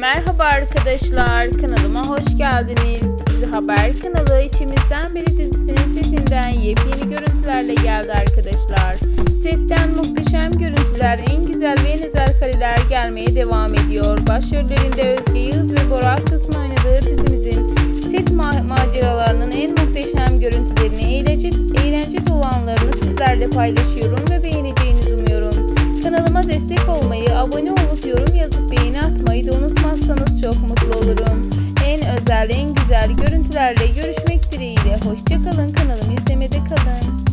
Merhaba arkadaşlar, kanalıma hoş geldiniz. Dizi Haber kanalı içimizden biri dizisinin setinden yepyeni görüntülerle geldi arkadaşlar. Setten muhteşem görüntüler, en güzel ve en özel kareler gelmeye devam ediyor. Başrollerinde Özge Yağız ve Bora Aktas'ın oynadığı dizimizin set ma- maceralarının en muhteşem görüntülerini, eğlence, eğlence dolu anlarını sizlerle paylaşıyorum ve beğeneceğinizi umuyorum. Kanalıma destek olmayı, abone olup yorum yazıp beğeni atmayı olmayı da unutmazsanız çok mutlu olurum. En özel, en güzel görüntülerle görüşmek dileğiyle. Hoşçakalın kanalımı izlemede kalın.